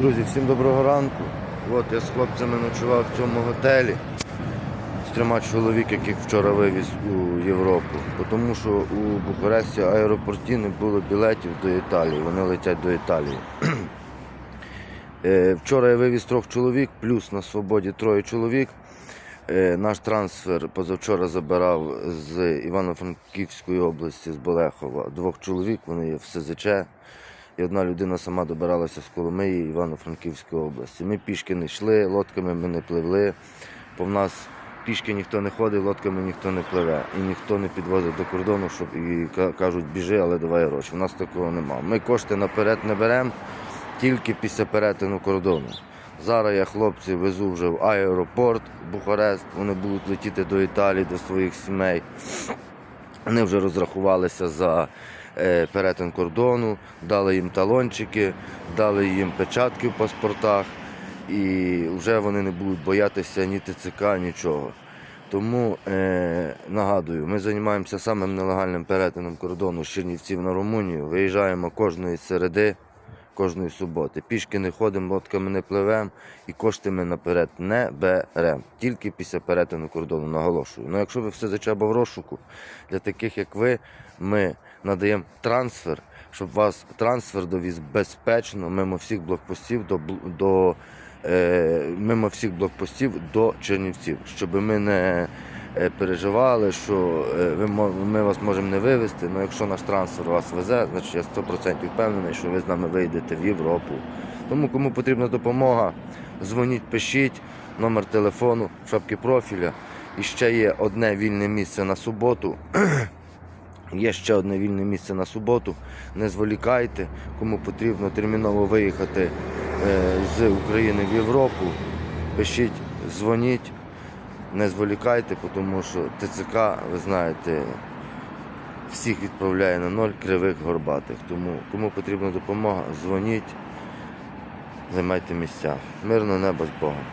Друзі, всім доброго ранку. От я з хлопцями ночував в цьому готелі з трьома чоловік, яких вчора вивіз у Європу. Тому що у Бухаресті аеропорті не було білетів до Італії. Вони летять до Італії. Е, Вчора я вивіз трьох чоловік, плюс на свободі троє чоловік. Е, Наш трансфер позавчора забирав з Івано-Франківської області, з Болехова. Двох чоловік, вони є в СЗЧ. І одна людина сама добиралася з Коломиї Івано-Франківської області. Ми пішки не йшли, лодками ми не пливли. Бо в нас пішки ніхто не ходить, лодками ніхто не пливе. І ніхто не підвозить до кордону, щоб і кажуть, біжи, але давай гроші. У нас такого нема. Ми кошти наперед не беремо тільки після перетину кордону. Зараз я хлопців везу вже в аеропорт Бухарест. Вони будуть летіти до Італії, до своїх сімей. Вони вже розрахувалися за е, перетин кордону, дали їм талончики, дали їм печатки в паспортах, і вже вони не будуть боятися ні ТЦК, нічого. Тому е, нагадую, ми займаємося самим нелегальним перетином кордону з Чернівців на Румунію. Виїжджаємо кожної середи, кожної суботи. Пішки не ходимо, лодками не пливемо і кошти ми наперед не беремо. Тільки після перетину кордону, наголошую. Ну, якщо ви все зачаба в розшуку, для таких як ви, ми надаємо трансфер, щоб вас трансфер довіз безпечно мимо всіх блокпостів до, до е, мимо всіх блокпостів до Чернівців, щоб ми не переживали, що е, ми вас можемо не вивезти, але якщо наш трансфер вас везе, значить я 100% впевнений, що ви з нами вийдете в Європу. Тому кому потрібна допомога, дзвоніть, пишіть, номер телефону, шапки профіля. І ще є одне вільне місце на суботу. Є ще одне вільне місце на суботу. Не зволікайте, кому потрібно терміново виїхати е, з України в Європу. Пишіть, дзвоніть, не зволікайте, тому що ТЦК, ви знаєте, всіх відправляє на ноль кривих горбатих. Тому кому потрібна допомога, дзвоніть, займайте місця. Мирного неба з Богом.